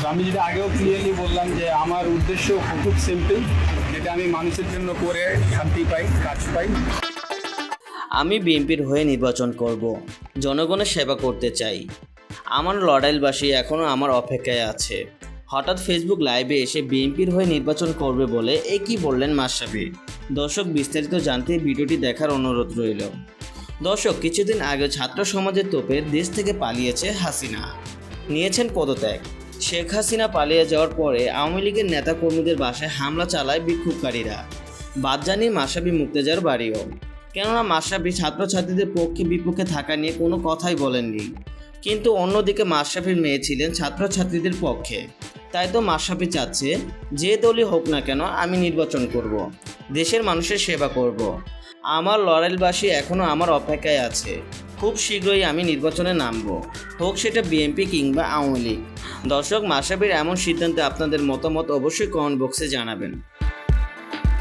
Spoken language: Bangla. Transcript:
তো আমি যেটা আগেও ক্লিয়ারলি বললাম যে আমার উদ্দেশ্য খুব সিম্পল যেটা আমি মানুষের জন্য করে শান্তি পাই, কাজ পাই। আমি বিএনপির হয়ে নির্বাচন করব, জনগণের সেবা করতে চাই। আমার লড়াইলবাসী এখনও আমার অপেক্ষায় আছে। হঠাৎ ফেসবুক লাইভে এসে বিএনপির হয়ে নির্বাচন করবে বলে এ কি বললেন মাসাবি দর্শক, বিস্তারিত জানতে ভিডিওটি দেখার অনুরোধ রইল। দর্শক, কিছুদিন আগে ছাত্র সমাজের তোপে দেশ থেকে পালিয়েছে হাসিনা। নিয়েছেন পদত্যাগ। শেখ হাসিনা পালিয়ে যাওয়ার পরে আওয়ামী লীগের নেতাকর্মীদের বাসায় হামলা চালায় বিক্ষোভকারীরা। বাদ জানিয়ে মাসাবি মুক্তেজার বাড়িও। কেননা মাশরাফি ছাত্রছাত্রীদের পক্ষে বিপক্ষে থাকা নিয়ে কোনো কথাই বলেননি। কিন্তু অন্যদিকে মাশরাফির মেয়ে ছিলেন ছাত্রছাত্রীদের পক্ষে। তাই তো মাশরাফি চাচ্ছে, যে দলই হোক না কেন আমি নির্বাচন করব। দেশের মানুষের সেবা করব। আমার লড়াইলবাসী এখনও আমার অপেক্ষায় আছে। খুব শীঘ্রই আমি নির্বাচনে নামব, হোক সেটা বিএনপি কিংবা আওয়ামী লীগ। দর্শক মাসাবির এমন সিদ্ধান্তে আপনাদের মতামত অবশ্যই কমেন্ট বক্সে জানাবেন।